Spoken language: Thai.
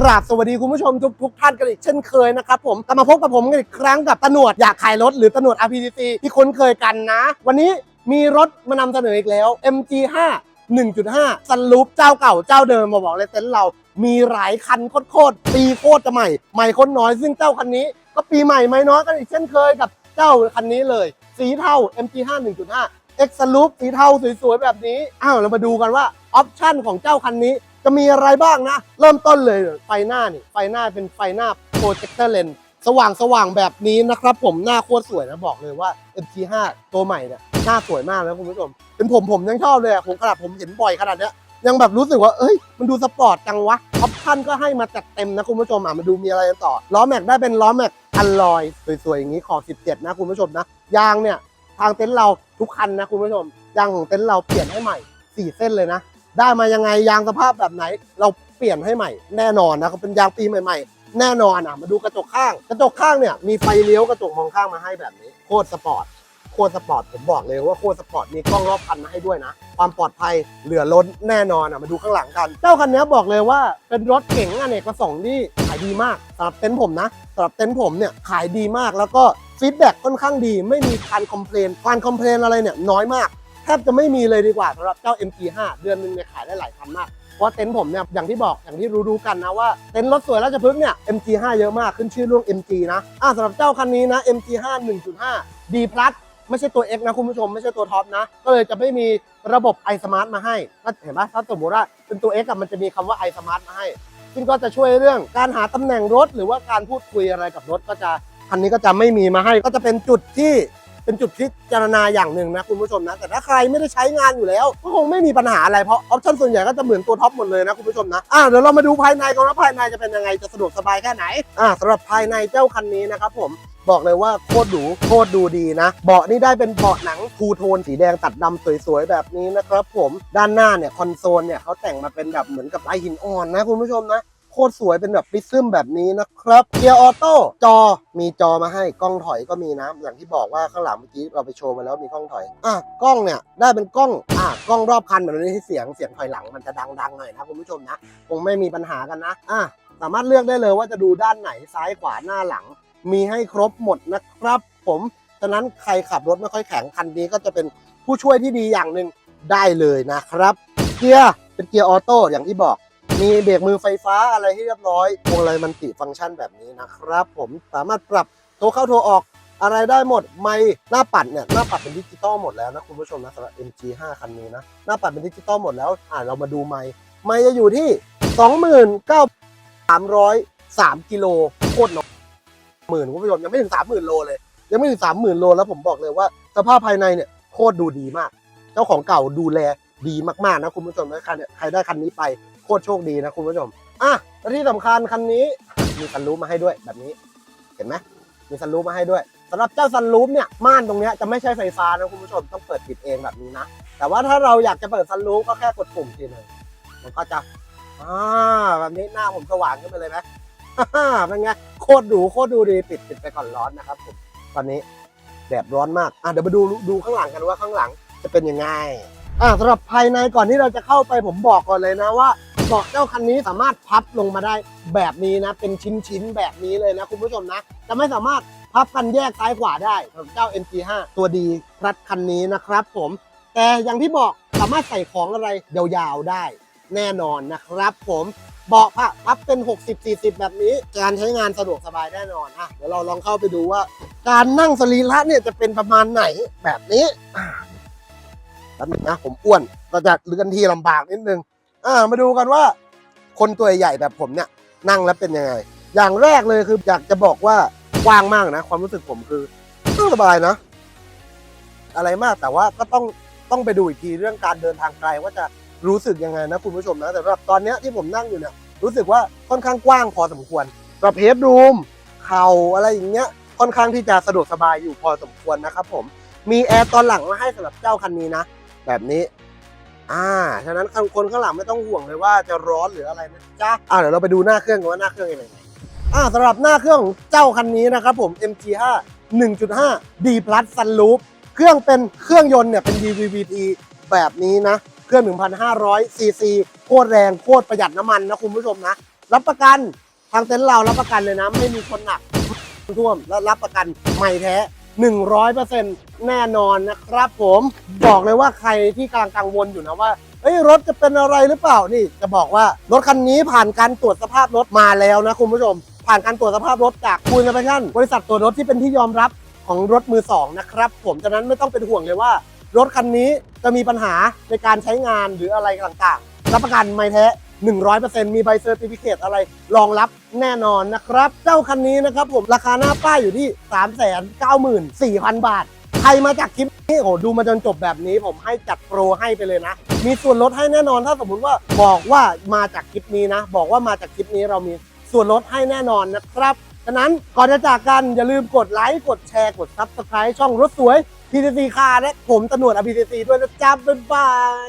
กราบสวัสดีคุณผู้ชมทุกทุกท่านกันอีกเช่นเคยนะครับผมกลับมาพบกับผมกันอีกครั้งกับตนวดอยากขายรถหรือตนวด RPDC ที่คุ้นเคยกันนะ วันนี้มีรถมานำเสนออีกแล้ว MG5 1.5ซันลูปเจ้าเก่าเจ้าเดิมมาบอกเลยเต็นท์เรา มีหลายคันโคตรๆปีโคตรจะใหม่ ใหม่คนน้อยซึ่งเจ้าคันนี้ ก็ปีใหม่ไม่น้อยกันอีกเช่นเคยกับเจ้าคันนี้เลย สีเทา MG5 1.5 X ลูปสีเทาสวยๆแบบนี้ อ้าวเรามาดูกันว่าออปชั่นของเจ้าคันนี้ จะมีอะไรบ้างนะ เริ่มต้นเลยไฟหน้านี่ไฟหน้าเป็นไฟหน้าโปรเจคเตอร์เลนสว่างสว่างแบบนี้นะครับ ผมหน้าโคตรสวยนะบอกเลยว่า MG5 ตัวใหม่เนี่ยหน้าสวยมากนะคุณผู้ชมเป็นผมผมยังชอบเลยอะผมขนาดผมเห็นบ่อยขนาดเนี้ยยังแบบรู้สึกว่า เอ้ย มันดูสปอร์ตจังวะ ออปชั่นก็ให้มาจัดเต็มนะคุณผู้ชมอะมาดูมีอะไรกันต่อ ล้อแม็กได้เป็นล้อแม็กอัลลอย สวยๆ อย่างนี้ขอบ 17 นะคุณผู้ชมนะ ยางเนี่ย ทางเต็นท์เราทุกคันนะคุณผู้ชม ยางของเต็นท์เราเปลี่ยนให้ใหม่สี่เส้นเลยนะ ได้มายังไงยางสภาพแบบไหน เราเปลี่ยนให้ใหม่ แน่นอนนะเขาเป็นยางปีใหม่ ๆ แน่นอนอะมาดูกระจกข้าง กระจกข้างเนี่ยมีไฟเลี้ยวกระจกมองข้างมาให้แบบนี้โคตรสปอร์ตโคตรสปอร์ตผมบอกเลยว่าโคตรสปอร์ตมีกล้องรอบคันมาให้ด้วยนะ ความปลอดภัยเหลือล้นแน่นอนอะมาดูข้างหลังกัน เจ้าคันนี้บอกเลยว่าเป็นรถเก๋งอเนกประสงค์ที่ขายดีมากสำหรับเต็นท์ผมนะสำหรับเต็นท์ผมเนี่ยขายดีมากแล้วก็ฟีดแบ็กค่อนข้างดี ไม่มีการคอมเพลนการคอมเพลนอะไรเนี่ยน้อยมาก ทบจะไม่มีเลยดีกว่าสำหรับเจ้า MG5 เดือนหนึงเนี่ยขายได้หลายคันมากเพราะเต็นท์ผมเนี่ยอย่างที่บอกอย่างที่รู้ๆกันนะว่าเต็นท์รถสวยราชพฤกษ์เนี่ย MG5 เยอะมากขึ้นชื่อเรื่อง MG นะอะสำหรับเจ้าคันนี้นะ MG5 1.5 D plus ไม่ใช่ตัว X นะคุณผู้ชมไม่ใช่ตัวท็อปนะ ก็เลยจะไม่มีระบบ iSmart มาให้ก็เห็นไหมถ้าสมมติว่าเป็นตัว X อะมันจะมีคำว่า iSmart มาให้ ซึ่งก็จะช่วยเรื่องการหาตำแหน่งรถ หรือว่าการพูดคุยอะไรกับรถก็จะคันนี้ก็จะไม่มีมาให้ ก็จะเป็นจุดที่ เป็นจุดพิจารณาอย่างหนึ่งนะคุณผู้ชมนะ แต่ถ้าใครไม่ได้ใช้งานอยู่แล้ว ก็คงไม่มีปัญหาอะไรเพราะออปชั่นส่วนใหญ่ก็จะเหมือนตัวท็อปหมดเลยนะคุณผู้ชมนะอะเดี๋ยวเรามาดูภายในกันว่าภายในจะเป็นยังไงจะสะดวกสบายแค่ไหนอะสำหรับภายในเจ้าคันนี้นะครับผมบอกเลยว่าโคตรหรูโคตรดูดีนะ เบาะนี่ได้เป็นเบาะหนังทูโทนสีแดงตัดดำสวยๆ แบบนี้นะครับผมด้านหน้าเนี่ยคอนโซลเนี่ยเขาแต่งมาเป็นแบบเหมือนกับลายหินอ่อนนะคุณผู้ชมนะ ตรสวยเป็นแบบปิซึมแบบนี้นะครับเกียร์ออโต้จอมีจอมาให้กล้องถอยก็มีนะอย่างที่บอกว่าข้างหลังเมื่อกี้เราไปโชว์มาแล้วมีกล้องถอยอะกล้องเนี่ยได้เป็นกล้องอะกล้องรอบคันแบบนี้ที่เสียงเสียงถอยหลังมันจะดังๆหน่อยนะคุณผู้ชมนะคงไม่มีปัญหากันนะอะสามารถเลือกได้เลยว่าจะดูด้านไหนซ้ายขวาหน้าหลัง มีให้ครบหมดนะครับ ผมฉะนั้นใครขับรถไม่ค่อยแข็งคันนี้ก็จะเป็นผู้ช่วยที่ดีอย่างหนึ่งได้เลยนะครับ เกียร์เป็นเกียร์ออโต้อย่างที่บอก มีเบรกมือไฟฟ้าอะไรให้เรียบร้อยพวงมาลัยมันติฟังก์ชันแบบนี้นะครับ ผมสามารถปรับโทรเข้าโทรออกอะไรได้หมด ไม่หน้าปัดเนี่ยหน้าปัดเป็นดิจิตอลหมดแล้วนะคุณผู้ชมนะสำหรับ MG5 คันนี้นะ หน้าปัดเป็นดิจิตอลหมดแล้ว อ่าเรามาดูไม่ไม่จะอยู่ที่ 29,303กิโลโคตรน้อยหมื่นคุณผู้ชมยังไม่ถึง 30,000 โลเลย ยังไม่ถึง 30,000 โลแล้วผมบอกเลยว่า สภาพภายในเนี่ยโคตรดูดีมาก เจ้าของเก่าดูแลดีมากๆนะคุณผู้ชมนะคันเนี่ยใครได้คันนี้ไป คตรโชคดีนะคุณผู้ชม อะและที่สำคัญคันนี้มีซันรูฟมาให้ด้วยแบบนี้ เห็นไหมมีซันรูฟมาให้ด้วยสำหรับเจ้าซันรูฟเนี่ยม่านตรงเนี้ยจะไม่ใช่ไฟฟ้านะคุณผู้ชมต้องเปิดปิดเองแบบนี้นะ แต่ว่าถ้าเราอยากจะเปิดซันรูฟก็แค่กดปุ่มทีนึงมันก็จะอ่าแบบนี้หน้าผมสว่างขึ้นไปเลยไหมฮ่าเป็นไงโคตรดูโคตรดูดีปิดปิดไปก่อนร้อนนะครับผมตอนนี้แดดร้อนมากอะเดี๋ยวมาดูดูข้างหลังกันว่าข้างหลังจะเป็นยังไง อ่าสำหรับภายในก่อนที่เราจะเข้าไปผมบอกก่อนเลยนะว่าเบาะเจ้าคันนี้สามารถพับลงมาได้แบบนี้นะ เป็นชิ้นๆแบบนี้เลยนะคุณผู้ชมนะ จะไม่สามารถพับกันแยกซ้ายขวาได้สำหรับเจ้า MG5 ตัวดีรัดคันนี้นะครับผมแต่อย่างที่บอกสามารถใส่ของอะไรยาวๆได้แน่นอนนะครับ ผมเบาะผ้าพับเป็น 60-40 แบบนี้ การใช้งานสะดวกสบายแน่นอนอะเดี๋ยวเราลองเข้าไปดูว่า การนั่งสรีระเนี่ยจะเป็นประมาณไหนแบบนี้อ่า แป๊บนึงนะผมอ้วนก็จะเลื่อนที่ลำบากนิดนึงอ่ามาดูกันว่า คนตัวใหญ่แบบผมเนี่ยนั่งแล้วเป็นยังไง อย่างแรกเลยคืออยากจะบอกว่ากว้างมากนะ ความรู้สึกผมคือสบายนะ อะไรมากแต่ว่าก็ต้องต้องไปดูอีกทีเรื่องการเดินทางไกลว่าจะรู้สึกยังไงนะคุณผู้ชมนะแต่สำหรับตอนนี้ที่ผมนั่งอยู่เนี่ยรู้สึกว่าค่อนข้างกว้างพอสมควรสำหรับเฮดรูมเข่าอะไรอย่างเงี้ยค่อนข้างที่จะสะดวกสบายอยู่พอสมควรนะครับผมมีแอร์ตอนหลังมาให้สำหรับเจ้าคันนี้นะ แบบนี้ อ่า ฉะนั้นคนข้างหลังไม่ต้องห่วงเลยว่าจะร้อนหรืออะไรนะจ๊ะ อ่าเดี๋ยวเราไปดูหน้าเครื่องกันว่าหน้าเครื่องเป็นยังไงอ่าสำหรับหน้าเครื่องของเจ้าคันนี้นะครับผม MG5 1.5 D Plus Sunroof เครื่องเป็นเครื่องยนต์เนี่ยเป็น DVVT แบบนี้นะ เครื่อง 1,500 cc โคตรแรงโคตรประหยัดน้ำมันนะคุณผู้ชมนะ รับประกันทางเต็นท์เรารับประกันเลยนะ ไม่มีคนหนักท่วมและรับประกันใหม่แท้ 100%แน่นอนนะครับผมบอกเลยว่าใครที่กำลังกังวลอยู่นะว่าเอ้ยรถจะเป็นอะไรหรือเปล่านี่จะบอกว่ารถคันนี้ผ่านการตรวจสภาพรถมาแล้วนะคุณผู้ชม ผ่านการตรวจสภาพรถจากคูณสเปชั่นบริษัทตรวจรถที่เป็นที่ยอมรับของรถมือสองนะครับผมฉะนั้นไม่ต้องเป็นห่วงเลยว่ารถคันนี้จะมีปัญหาในการใช้งานหรืออะไรต่างๆ รับประกันไม่แท้ 100%มีใบเซอร์ติฟิเคตอะไรรองรับแน่นอนนะครับ เจ้าคันนี้นะครับผมราคาหน้าป้ายอยู่ที่ 394,000 บาท ใครมาจากคลิปนี้โอ้โหดูมาจนจบแบบนี้ผมให้จัดโปรให้ไปเลยนะ มีส่วนลดให้แน่นอนถ้าสมมุติว่าบอกว่ามาจากคลิปนี้นะ บอกว่ามาจากคลิปนี้เรามีส่วนลดให้แน่นอนนะครับฉะนั้นก่อนจะจากกันอย่าลืมกดไลค์กดแชร์กด Subscribe ช่องรถสวย PTC คาร์และผมตำรวจอ PTC ด้วยนะจ๊ะบ๊ายบาย